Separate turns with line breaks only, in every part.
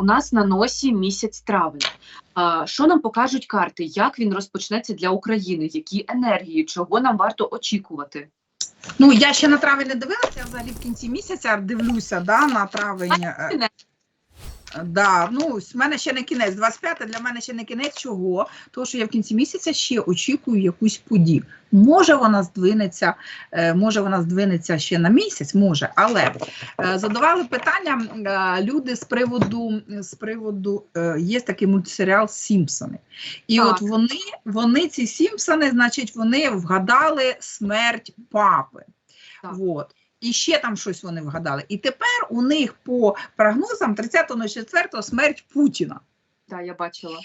у нас на носі місяць травень. Що нам покажуть карти? Як він розпочнеться для України? Які енергії? Чого нам варто очікувати?
Ну, я ще на травень не дивилася, я взагалі в кінці місяця дивлюся да, на травень. Да, ну, в мене ще не кінець, 25 для мене ще не кінець чого, тому що я в кінці місяця ще очікую якусь подію. Може вона здвинеться, е, може вона здвинеться ще на місяць, може, але е, задавали питання е, люди з приводу, з приводу є такий мультсеріал Сімпсони. І
Так.
от вони, вони, ці Сімпсони, значить, вони вгадали смерть папи.
Так.
Вот. І ще там щось вони вгадали. І тепер у них по прогнозам 30.04 смерть Путіна.
Так, я бачила.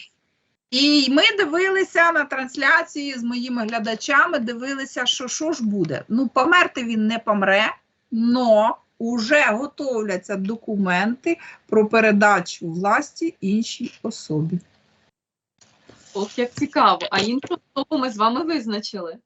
І ми дивилися на трансляції з моїми глядачами, дивилися, що що ж буде. Ну, померти він не помре, но уже готовляться документи про передачу власті іншій особі.
Ох, як цікаво. А іншу особу ми з вами визначили.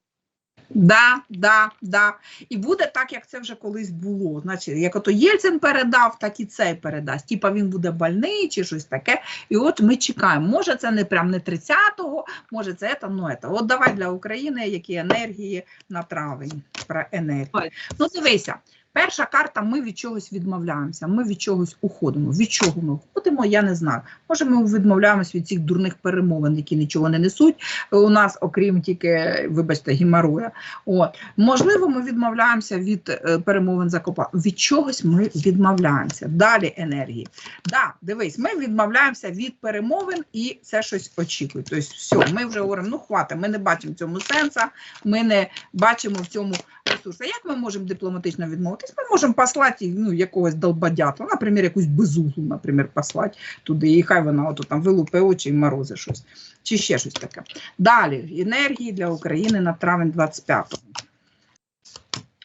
Да, да, да. І буде так, як це вже колись було. Значить, як ото Єльцин передав, так і цей передасть. Типа він буде больний чи щось таке. І от ми чекаємо. Може, це не прям не 30-го, може, це там, ну це. От давай для України які енергії на травень. Про енергію. Ну, дивися. Перша карта, ми від чогось відмовляємося, ми від чогось уходимо. Від чого ми уходимо, я не знаю. Може, ми відмовляємось від цих дурних перемовин, які нічого не несуть у нас, окрім тільки, вибачте, геморроя. От. Можливо, ми відмовляємося від е, перемовин закопа. Від чогось ми відмовляємося. Далі енергії. Да, дивись, ми відмовляємося від перемовин і це щось очікує. Тобто, все, ми вже говоримо, ну хватить, ми не бачимо цьому сенсу, ми не бачимо в цьому ресурсу. Як ми можемо дипломатично відмовитись? Ми можемо послати ну, якогось долбодятла, наприклад, якусь безуглу, наприклад, послати туди, і хай вона ото там вилупе очі і морози щось. Чи ще щось таке. Далі енергії для України на травень 25-го.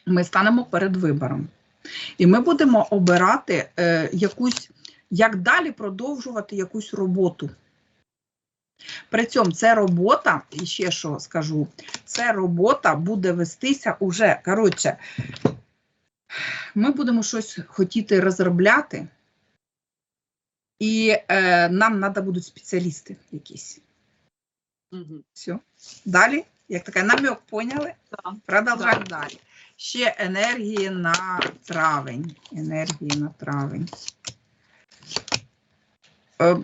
Ми станемо перед вибором. І ми будемо обирати е, якусь, як далі продовжувати якусь роботу. При цьому це робота, і ще що скажу, це робота буде вестися уже. Коротше, ми будемо щось хотіти розробляти, і е, нам треба будуть спеціалісти якісь.
Угу.
Все. Далі, як таке намек, поняли?
Так.
Продовжаємо далі. Ще енергії на травень. Енергії на травень. Е,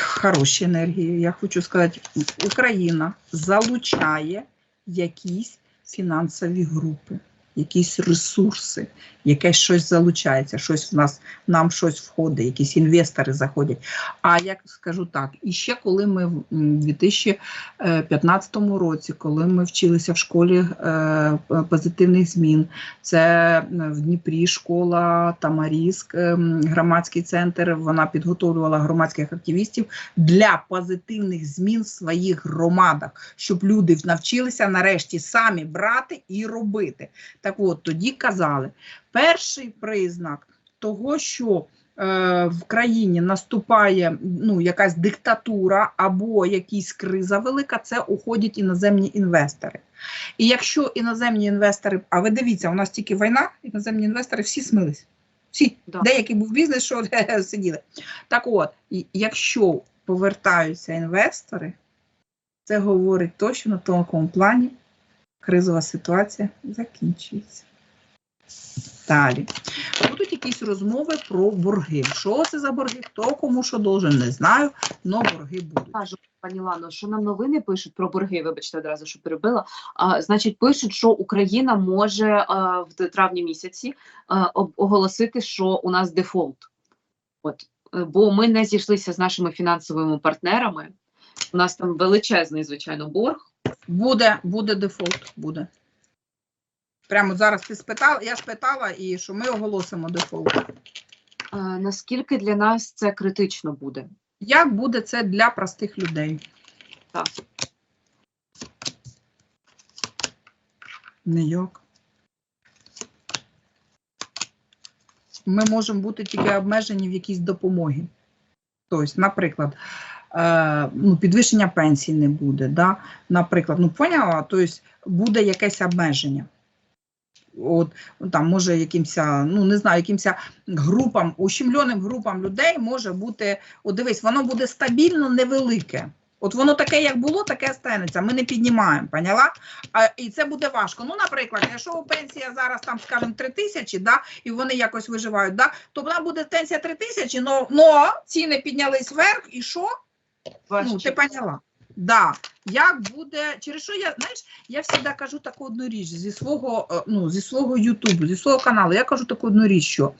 хороші енергії. Я хочу сказати, Україна залучає якісь фінансові групи, якісь ресурси, якесь щось залучається, щось в нас, нам щось входить, якісь інвестори заходять. А як скажу так, і ще коли ми в 2015 році, коли ми вчилися в школі е, позитивних змін, це в Дніпрі школа Тамаріск, е, громадський центр, вона підготовлювала громадських активістів для позитивних змін в своїх громадах, щоб люди навчилися нарешті самі брати і робити. Так от тоді казали, перший признак того, що е, в країні наступає ну, якась диктатура або якась криза велика, це уходять іноземні інвестори. І якщо іноземні інвестори, а ви дивіться, у нас тільки війна, іноземні інвестори всі смились. Всі,
Да.
деякий був бізнес, що сиділи. Так от, якщо повертаються інвестори, це говорить точно на тонкому плані, кризова ситуація закінчується. Далі. Будуть якісь розмови про борги. Що це за борги? Хто кому що должен, не знаю, але борги будуть.
Кажу, пані Лано, що нам новини пишуть про борги, вибачте, одразу що перебила. А, значить, пишуть, що Україна може а, в травні місяці а, оголосити, що у нас дефолт. От, е, бо ми не зійшлися з нашими фінансовими партнерами. У нас там величезний, звичайно, борг.
Буде, буде дефолт, буде. Прямо зараз ти спитала, я спитала, і що ми оголосимо дефолт.
А, наскільки для нас це критично буде?
Як буде це для простих людей?
Так.
Ніяк. Ми можемо бути тільки обмежені в якійсь допомогі. Тобто, наприклад, ну, підвищення пенсії не буде. Да? Наприклад, ну поняла, тобто буде якесь обмеження. от там може якимся, ну не знаю, якимся групам, ущемленим групам людей може бути, от дивись, воно буде стабільно невелике. От воно таке, як було, таке станеться. Ми не піднімаємо, поняла? А, і це буде важко. Ну, наприклад, якщо пенсія зараз там, скажімо, 3 тисячі, да, і вони якось виживають, да, то вона буде пенсія 3 тисячі, но ціни піднялись вверх, і що? Ну, ти поняла. Да. Як буде, через що я, знаєш, я завжди кажу таку одну річ зі свого, е, ну, зі свого Ютубу, зі свого каналу, я кажу таку одну річ, що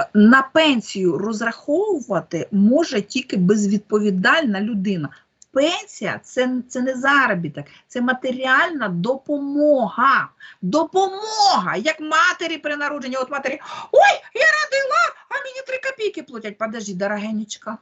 е, на пенсію розраховувати може тільки безвідповідальна людина. Пенсія це, це не заробіток, це матеріальна допомога. Допомога, як матері при народженні. От матері, ой, я родила, а мені три копійки платять. Подожди, дорогенечка.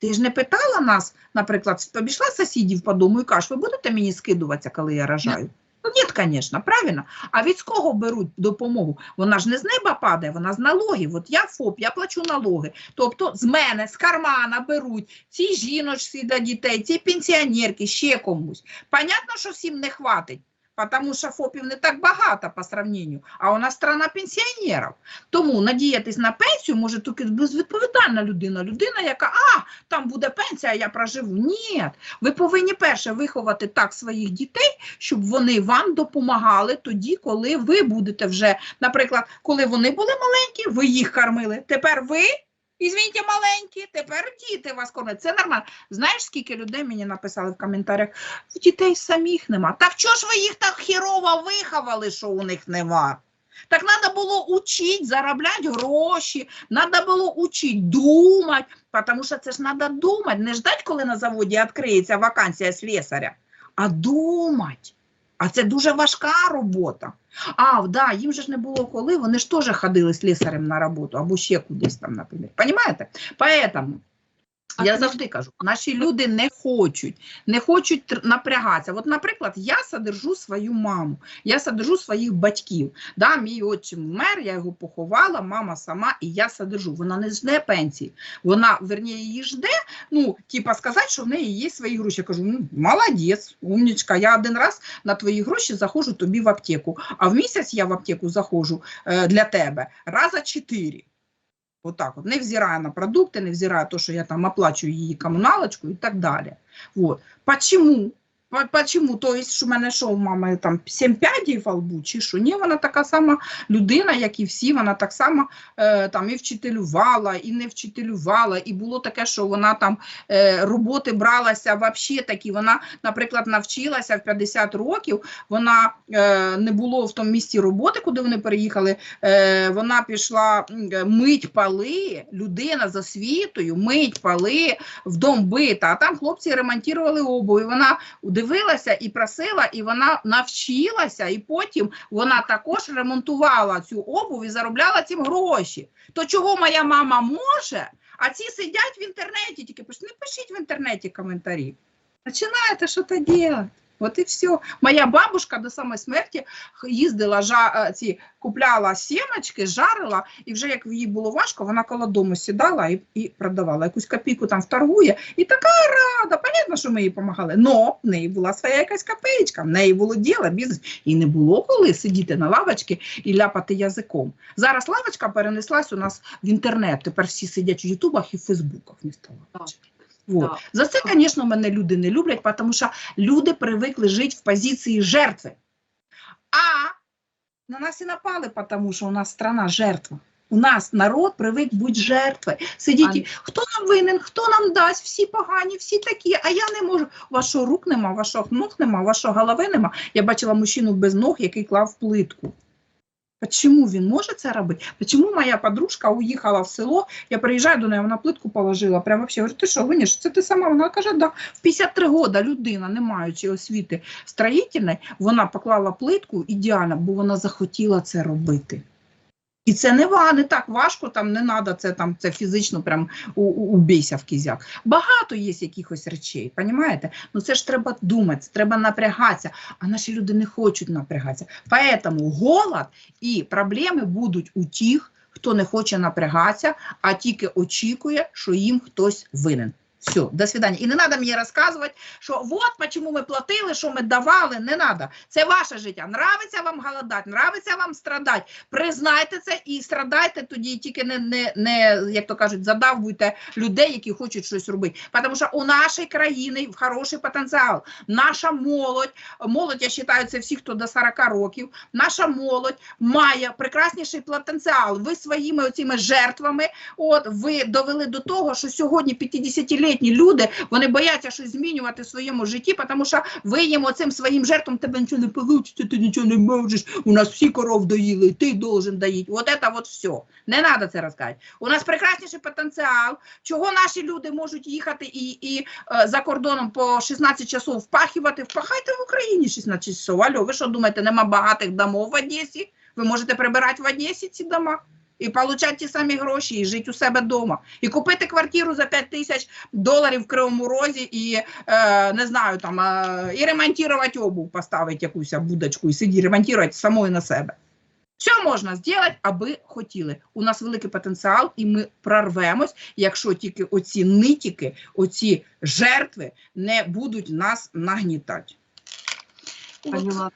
Ти ж не питала нас, наприклад, обійшла сусідів по дому і кажеш, ви будете мені скидуватися, коли я рожаю? Ну, ні, звісно, правильно. А від кого беруть допомогу? Вона ж не з неба падає, вона з налогів. От я ФОП, я плачу налоги. Тобто з мене, з кармана беруть ці жіночці для дітей, ці пенсіонерки, ще комусь. Понятно, що всім не хватить. Тому що ФОПів не так багато по сравненню, а у нас страна пенсіонерів. Тому надіятись на пенсію може тільки безвідповідальна людина. Людина, яка а, там буде пенсія, я проживу. Ні. Ви повинні перше виховати так своїх дітей, щоб вони вам допомагали тоді, коли ви будете вже, наприклад, коли вони були маленькі, ви їх кормили. Тепер ви. Ізвіньте, маленькі, тепер діти вас кормлять. Це нормально. Знаєш, скільки людей мені написали в коментарях? Дітей самих нема. Так чого ж ви їх так хірово виховали, що у них нема? Так треба було учити, заробляти гроші, треба було учити думати, тому що це ж треба думати, не ждати, коли на заводі відкриється вакансія слесаря, а думати. А це дуже важка робота. А, да, їм же ж не було коли, вони ж теж ходили з лісарем на роботу або ще кудись там, наприклад. Понимаєте? Поэтому я завжди кажу, наші люди не хочуть, не хочуть напрягатися. От, наприклад, я содержу свою маму, я содержу своїх батьків. Да, мій отчим вмер, я його поховала, мама сама, і я содержу. Вона не жде пенсії. Вона, верніше, її жде, ну, типа сказати, що в неї є свої гроші. Я кажу, ну, молодець, умнічка, я один раз на твої гроші заходжу тобі в аптеку, а в місяць я в аптеку заходжу е, для тебе раза чотири. Отак от, невзирая на продукти, невзирая то, що я там оплачую її комуналочку і так далі. Вот. Почему? По- Почему? То есть, що в мене що, у мами там сім п'ядів во лбу, чи що? Ні, вона така сама людина, як і всі, вона так само е, там і вчителювала, і не вчителювала, і було таке, що вона там е, роботи бралася взагалі такі, вона, наприклад, навчилася в 50 років, вона е, не було в тому місці роботи, куди вони переїхали, е, вона пішла е, мить пали, людина з освітою, мить пали в дом бита, а там хлопці ремонтували обув, і вона дивилася і просила, і вона навчилася, і потім вона також ремонтувала цю обув і заробляла цим гроші. То чого моя мама може, а ці сидять в інтернеті, тільки пишуть, не пишіть в інтернеті коментарі. Починаєте що то робити. От і все. Моя бабушка до самої смерті їздила, жа, ці, купляла сімочки, жарила, і вже як їй було важко, вона коло дому сідала і, і продавала. Якусь копійку там вторгує, і така рада. Понятно, що ми їй допомагали. Но в неї була своя якась копеечка, в неї було діло, бізнес. І не було коли сидіти на лавочці і ляпати язиком. Зараз лавочка перенеслась у нас в інтернет. Тепер всі сидять в Ютубах і в Фейсбуках лавочки. Вот. За це, звісно, мене люди не люблять, тому що люди привикли жити в позиції жертви. А на нас і напали, тому що у нас страна жертва. У нас народ привик бути жертвою. Сидіть, і, хто нам винен, хто нам дасть, всі погані, всі такі, а я не можу. Що, рук нема, що, ног нема, що, голови нема. Я бачила мужчину без ног, який клав плитку. Чому він може це робити? Почому моя подружка уїхала в село, я приїжджаю до неї, вона плитку положила. Прямо вообще говорю, ти що, виніш, це ти сама? Вона каже, да. В 53 роки людина, не маючи освіти строїтельної, вона поклала плитку ідеально, бо вона захотіла це робити. І це не, не так важко, там не треба це там це фізично прям у, у, убійся в кізяк. Багато є якихось речей, розумієте? Ну це ж треба думати, треба напрягатися, а наші люди не хочуть напрягатися. Поэтому голод і проблеми будуть у тих, хто не хоче напрягатися, а тільки очікує, що їм хтось винен. Все, до свидання. І не треба мені розказувати, що от чому ми платили, що ми давали. Не треба. Це ваше життя. Нравиться вам голодати, нравиться вам страдати. Признайте це і страдайте тоді, тільки не, не, не як то кажуть, задавуйте людей, які хочуть щось робити. Тому що у нашій країні хороший потенціал. Наша молодь, молодь, я вважаю, це всі, хто до 40 років. Наша молодь має прекрасніший потенціал. Ви своїми оціми жертвами, от ви довели до того, що сьогодні 50-літні люди вони бояться щось змінювати в своєму житті, тому що ви їм оцим своїм жертвам тебе нічого не вийде, ти нічого не можеш. У нас всі коров доїли, ти должен доїти. От це от все. Не треба це розказати. У нас прекрасніший потенціал. Чого наші люди можуть їхати і, і е, за кордоном по 16 часов впахувати? Впахайте в Україні 16 часов. Алло, ви що думаєте, нема багатих домов в Одесі? Ви можете прибирати в Одесі ці дома? І отримати ті самі гроші, і жити у себе вдома. І купити квартиру за 5 тисяч доларів в Кривому Розі і е, не знаю там е, і ремонтувати обув, поставити якусь будочку і сидіти, ремонтувати самою на себе. Все можна зробити, аби хотіли. У нас великий потенціал, і ми прорвемось, якщо тільки оці нитіки, оці жертви не будуть нас нагнітати.
Пані Лана,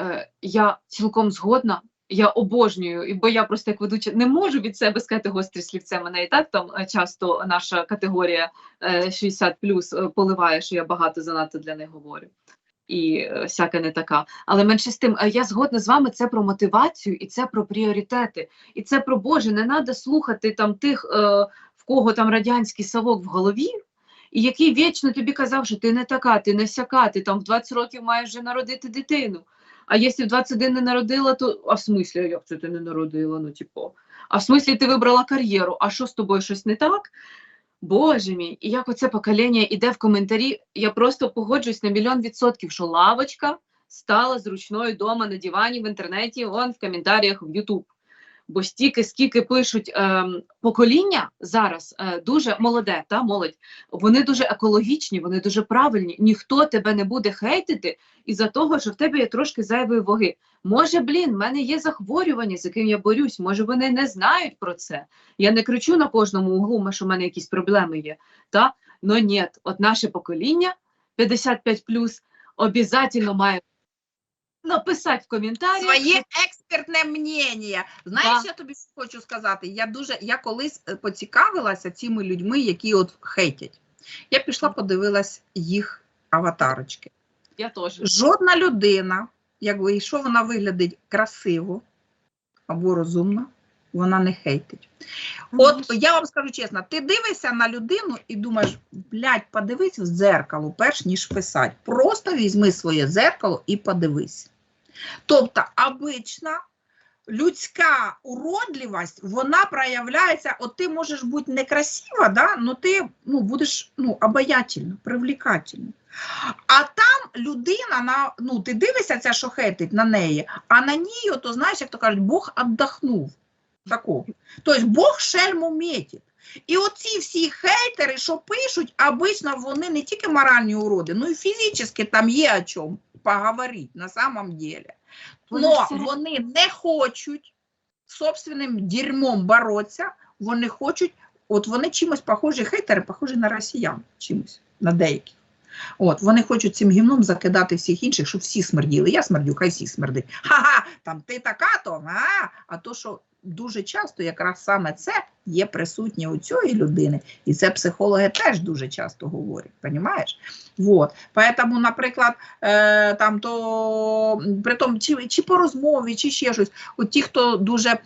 е, я цілком згодна. Я обожнюю, бо я просто як ведуча не можу від себе сказати гострі слівце. Мене і так там е, часто наша категорія е, 60 плюс поливає, що я багато занадто для них говорю. І е, всяка не така. Але менше з тим, е, я згодна з вами. Це про мотивацію і це про пріоритети. І це про Боже, не треба слухати там тих, е, в кого там радянський совок в голові, і який вічно тобі казав, що ти не така, ти не сяка, ти там в 20 років маєш вже народити дитину. А якщо в 21 не народила, то а в смислі, як це ти не народила? Ну, типу, а в смислі ти вибрала кар'єру, а що з тобою щось не так? Боже мій, і як оце покоління іде в коментарі, я просто погоджуюсь на мільйон відсотків, що лавочка стала зручною дома на дивані в інтернеті, вон в коментарях в Ютуб. Бо стільки, скільки пишуть ем, покоління зараз е, дуже молоде, та молодь, вони дуже екологічні, вони дуже правильні. Ніхто тебе не буде хейтити із-за того, що в тебе є трошки зайвої ваги. Може, блін, в мене є захворювання, з яким я борюсь. Може, вони не знають про це. Я не кричу на кожному углу, що в мене якісь проблеми є. Та? Но ні, от наше покоління 55 обов'язково має написати в коментарях.
Своє експертне мнення. Знаєш, я тобі що хочу сказати. Я дуже я колись е, поцікавилася цими людьми, які от хейтять. Я пішла, подивилась їх аватарочки.
Я теж.
Жодна людина, якби якщо вона виглядить красиво або розумно, вона не хейтить. От я вам скажу чесно, ти дивишся на людину і думаєш, блядь, подивись в дзеркало, перш ніж писати. Просто візьми своє дзеркало і подивись. Тобто, обична людська уродливість, вона проявляється, от ти можеш бути некрасива, да? але ти ну, будеш ну, обаятельна, привлекательна. А там людина, на, ну, ти дивишся, ця що хейтить на неї, а на ній, то знаєш, як то кажуть, Бог віддохнув. Такого. Тобто Бог шельму метить. І оці всі хейтери, що пишуть, обично вони не тільки моральні уроди, ну і фізично там є о чому поговорити на самом деле. Но вони не хочуть собственним дерьмом боротися, вони хочуть, от вони чимось похожі, хейтери похожі на росіян, чимось, на деяких. От, вони хочуть цим гімном закидати всіх інших, щоб всі смерділи. Я смердю, хай всі смердить. Ха-ха, там ти така, то а, а то, що дуже часто якраз саме це є присутнє у цієї людини, і це психологи теж дуже часто говорять, розумієш? Вот. Поэтому, наприклад, е, там то при тому, чи, чи по розмові, чи ще щось, от ті, хто дуже е,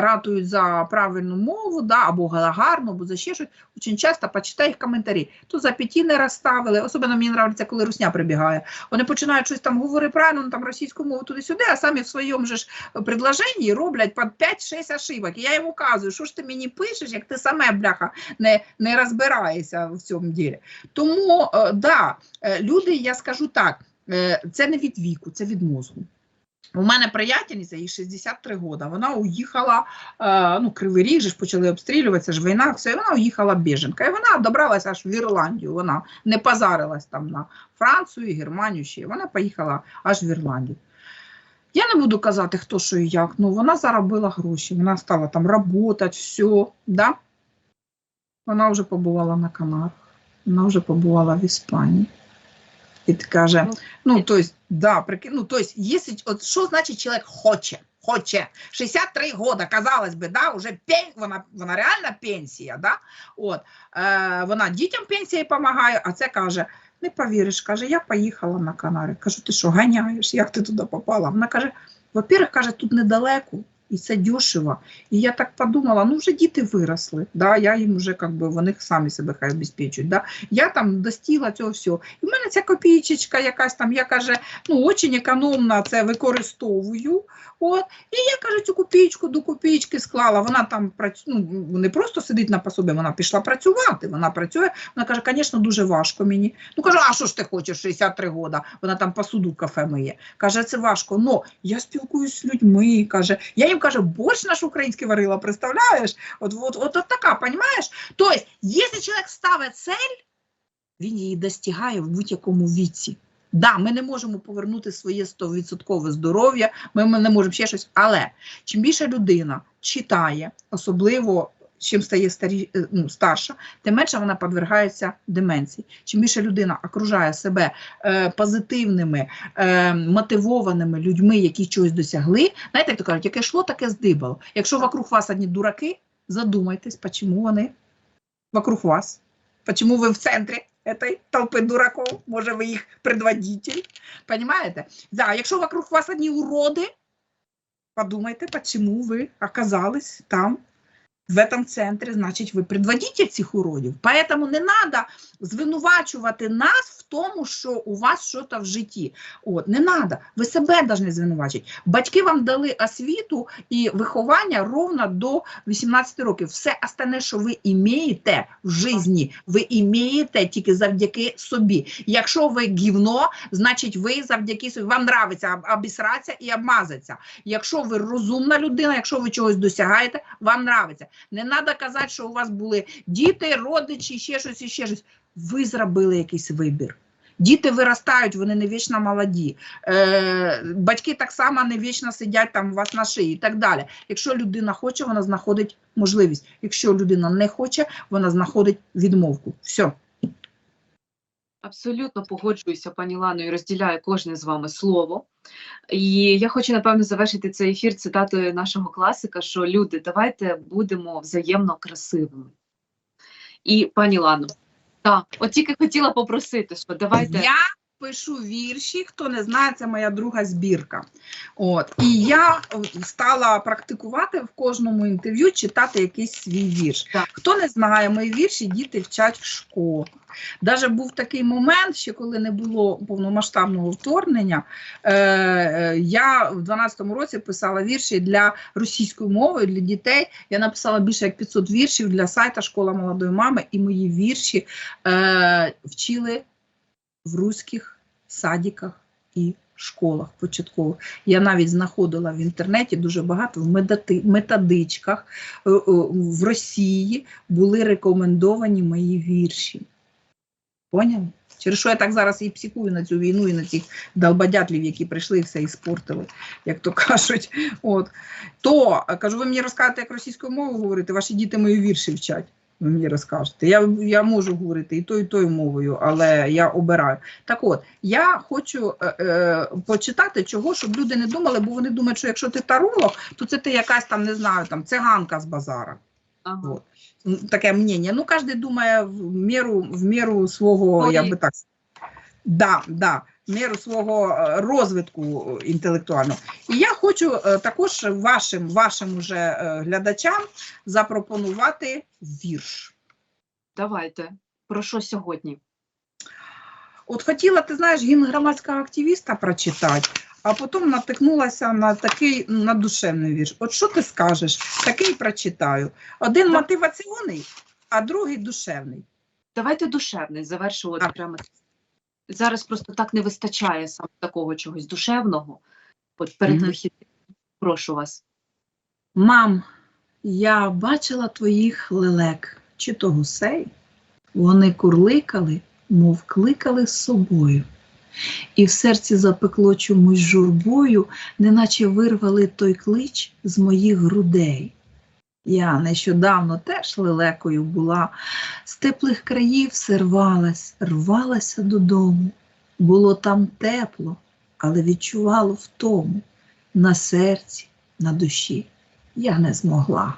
ратують за правильну мову, да, або гарну, або за ще щось, дуже часто почитай їх коментарі. То за п'яті не розставили, особливо мені подобається, коли русня прибігає. Вони починають щось там говорити правильно, ну, там російську мову туди-сюди, а самі в своєму же ж предложенні роблять по 5-6 ошибок. І я йому кажу, що ж ти мені пишеш, як ти саме, бляха, не, не розбираєшся в цьому ділі. Тому, е, да, е, люди, я скажу так, е, це не від віку, це від мозку. У мене приятельниця, їй 63 роки, вона уїхала, е, ну, Кривий Ріг, ж почали обстрілюватися, ж війна, все, і вона уїхала біженка. І вона добралася аж в Ірландію, вона не позарилась там на Францію, Германію ще, вона поїхала аж в Ірландію. Я не буду казати, хто що і як, ну вона заробила гроші, вона стала там працювати, все, да? Вона вже побувала на Канарах. вона вже побувала в Іспанії. І ти каже,
Ну,
ну, то есть, да, прикинь, ну, то есть, если, от що значить чоловік хоче? Хоче. 63 года, казалось би, да, уже пен, вона, вона реальна пенсія, да? От, е, вона дітям пенсії допомагає, а це каже, не повіриш, каже, я поїхала на Канари. Кажу, ти що, ганяєш, як ти туди попала? Вона каже, во-первых, каже, тут недалеко, і це дешево. І я так подумала, ну вже діти виросли, да, я їм вже как би, вони самі себе хай обезпечують. Да. Я там достигла цього всього. І в мене ця копійчичка якась там, я каже, ну очень економно це використовую. От, і я каже, цю копійку до копійки склала. Вона там працює, ну не просто сидить на пособі, вона пішла працювати. Вона працює. Вона каже, звісно, дуже важко мені. Ну кажу, а що ж ти хочеш? 63 года. Вона там посуду кафе миє. Каже, це важко. Ну я спілкуюсь з людьми. Каже, я їм каже, борщ наш український варила, представляєш? От, от, от, от така, розумієш? Тобто, якщо чоловік ставить цель, він її достигає в будь-якому віці. Да, ми не можемо повернути своє 100% здоров'я, ми не можемо ще щось. Але чим більше людина читає, особливо чим стає старі, е, ну, старша, тим менше вона подвергається деменції. Чим більше людина окружає себе е, позитивними, е, мотивованими людьми, які чогось досягли, знаєте, як то кажуть, яке йшло, таке здибало. Якщо вокруг вас одні дураки, задумайтесь, чому вони вокруг вас. Почему вы в центрі этой толпи дураков? Може, ви їх предводитель? Понимаете? Да, якщо вокруг вас одні уроди, подумайте, почему ви оказались там, в этом центрі, значить, ви предводитель цих уродів. Поэтому не треба звинувачувати нас в тому, що у вас щось в житті. От, не треба. Ви себе повинні звинувачити. Батьки вам дали освіту і виховання ровно до 18 років. Все остальне, що ви імієте в житті, ви імієте тільки завдяки собі. Якщо ви гівно, значить ви завдяки собі. Вам нравиться об- обісратися і обмазатися. Якщо ви розумна людина, якщо ви чогось досягаєте, вам нравиться. Не треба казати, що у вас були діти, родичі, ще щось, і ще щось. Ви зробили якийсь вибір. Діти виростають, вони не вічно молоді. Е, батьки так само не вічно сидять там у вас на шиї і так далі. Якщо людина хоче, вона знаходить можливість. Якщо людина не хоче, вона знаходить відмовку. Все.
Абсолютно погоджуюся, пані Лано, і розділяю кожне з вами слово. І я хочу, напевно, завершити цей ефір цитатою нашого класика, що люди, давайте будемо взаємно красивими. І пані Лано, так, от тільки хотіла попросити, що давайте.
Я пишу вірші, хто не знає, це моя друга збірка. От. І я е, стала практикувати в кожному інтерв'ю читати якийсь свій вірш.
Так.
Хто не знає, мої вірші діти вчать в школах. Даже був такий момент, ще коли не було повномасштабного вторгнення, е, е, я в 12-му році писала вірші для російської мови, для дітей. Я написала більше як 500 віршів для сайта Школа молодої мами, і мої вірші е, вчили в руських садиках і школах початкових. Я навіть знаходила в інтернеті дуже багато в методичках е, е, в Росії були рекомендовані мої вірші. Поняли? Через що я так зараз і психую на цю війну і на цих долбодятлів, які прийшли і все іспортили, як то кажуть. От. То кажу, ви мені розкажете, як російською мовою говорити, ваші діти мої вірші вчать. Ви мені розкажете. Я, я можу говорити і тою, і тою мовою, але я обираю. Так от, я хочу е, е, почитати чого, щоб люди не думали, бо вони думають, що якщо ти таролог, то це ти якась там, не знаю, там циганка з базара.
Ага.
Вот. М, Таке мнення. Ну, кожен думає в міру, в міру свого,
Ой.
я би так. Да, да, міру свого е, розвитку інтелектуального. І я хочу е, також вашим, вашим уже е, глядачам запропонувати вірш.
Давайте. Про що сьогодні?
От хотіла, ти знаєш, гімн громадського активіста прочитати, а потім натикнулася на такий надушевний вірш. От що ти скажеш? Такий прочитаю. Один
Так.
мотиваційний, а другий душевний.
Давайте душевний, завершувати прямо. Зараз просто так не вистачає саме такого чогось душевного. От перед
Мгм.
вихідним. Прошу вас.
Мам, я бачила твоїх лелек, чи то гусей. Вони курликали, мов кликали з собою. І в серці запекло чомусь журбою, неначе вирвали той клич з моїх грудей. Я нещодавно теж лелекою була, з теплих країв все рвалась, рвалася додому. Було там тепло, але відчувало втому на серці, на душі я не змогла.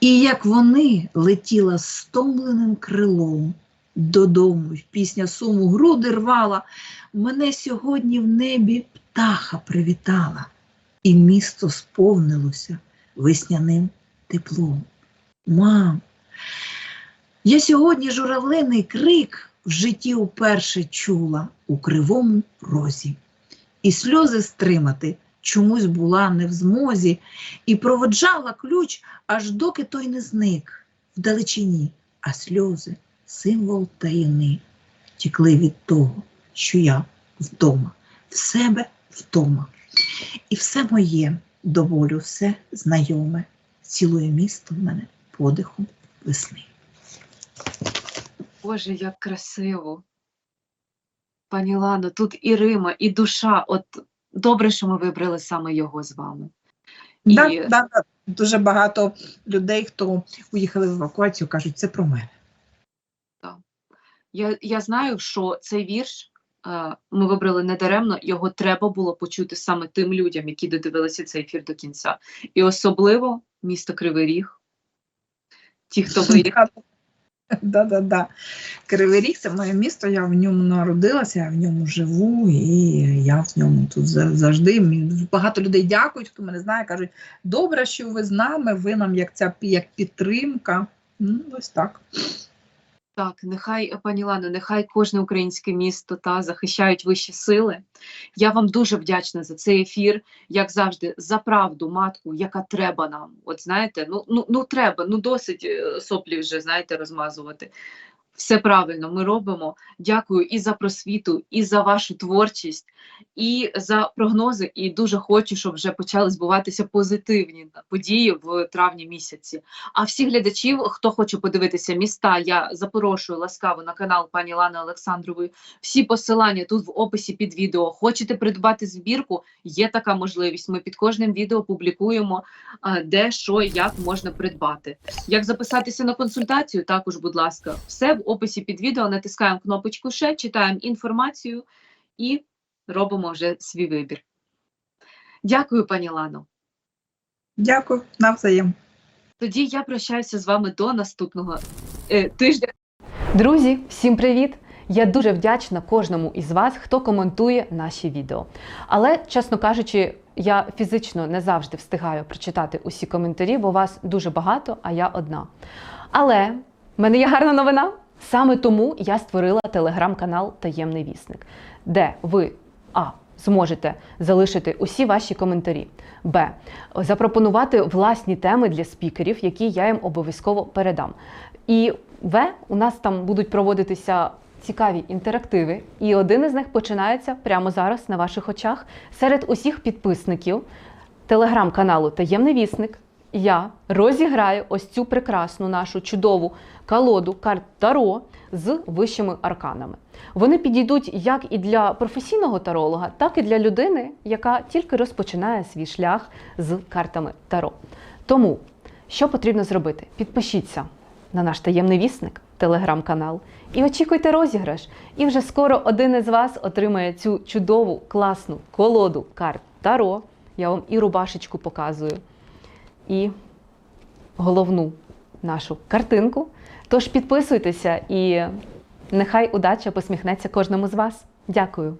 І як вони летіла стомленим крилом додому, пісня суму груди рвала, мене сьогодні в небі птаха привітала, і місто сповнилося весняним теплом. Мам, я сьогодні журавлиний крик в житті уперше чула у кривому розі, і сльози стримати чомусь була не в змозі, і проводжала ключ, аж доки той не зник вдалечині, а сльози, символ таїни, тікли від того, що я вдома, в себе вдома. І все моє до болю, все знайоме, цілує місто в мене подихом весни.
Боже, як красиво. Пані Лано, тут і Рима, і душа. От добре, що ми вибрали саме його з вами. І-
Да, да, да. Дуже багато людей, хто уїхали в евакуацію, кажуть, це про мене.
Я, я знаю, що цей вірш ми вибрали недаремно, його треба було почути саме тим людям, які додивилися цей ефір до кінця. І особливо місто Кривий Ріг. Ті, хто виїхав.
Да, да, да. Кривий Ріг це моє місто, я в ньому народилася, я в ньому живу, і я в ньому тут завжди. Багато людей дякують, хто мене знає, кажуть, добре, що ви з нами, ви нам як ця як підтримка. Ну, ось так.
Так, нехай, пані Лано, нехай кожне українське місто та захищають вищі сили. Я вам дуже вдячна за цей ефір, як завжди, за правду, матку, яка треба нам. От знаєте, ну, ну, ну треба, ну досить е, соплі вже, знаєте, розмазувати. Все правильно ми робимо. Дякую і за просвіту, і за вашу творчість, і за прогнози. І дуже хочу, щоб вже почали збуватися позитивні події в травні місяці. А всіх глядачів, хто хоче подивитися міста, я запрошую ласкаво на канал пані Лани Олександрової. Всі посилання тут в описі під відео. Хочете придбати збірку? Є така можливість. Ми під кожним відео публікуємо, де що як можна придбати. Як записатися на консультацію? Також, будь ласка, все в описі під відео. Натискаємо кнопочку ще, читаємо інформацію і робимо вже свій вибір. Дякую, пані Лано.
Дякую, навзаєм.
Тоді я прощаюся з вами до наступного е, тижня.
Друзі, всім привіт! Я дуже вдячна кожному із вас, хто коментує наші відео. Але, чесно кажучи, я фізично не завжди встигаю прочитати усі коментарі, бо вас дуже багато, а я одна. Але в мене є гарна новина. Саме тому я створила телеграм-канал Таємний вісник, де ви а. Зможете залишити усі ваші коментарі. Б. Запропонувати власні теми для спікерів, які я їм обов'язково передам. І В. У нас там будуть проводитися цікаві інтерактиви, і один із них починається прямо зараз на ваших очах. Серед усіх підписників телеграм-каналу Таємний вісник я розіграю ось цю прекрасну нашу чудову колоду карт Таро з вищими арканами. Вони підійдуть як і для професійного таролога, так і для людини, яка тільки розпочинає свій шлях з картами Таро. Тому, що потрібно зробити? Підпишіться на наш таємний вісник, телеграм-канал, і очікуйте розіграш. І вже скоро один із вас отримає цю чудову, класну колоду карт Таро. Я вам і рубашечку показую, і головну нашу картинку. Тож підписуйтеся і нехай удача посміхнеться кожному з вас. Дякую.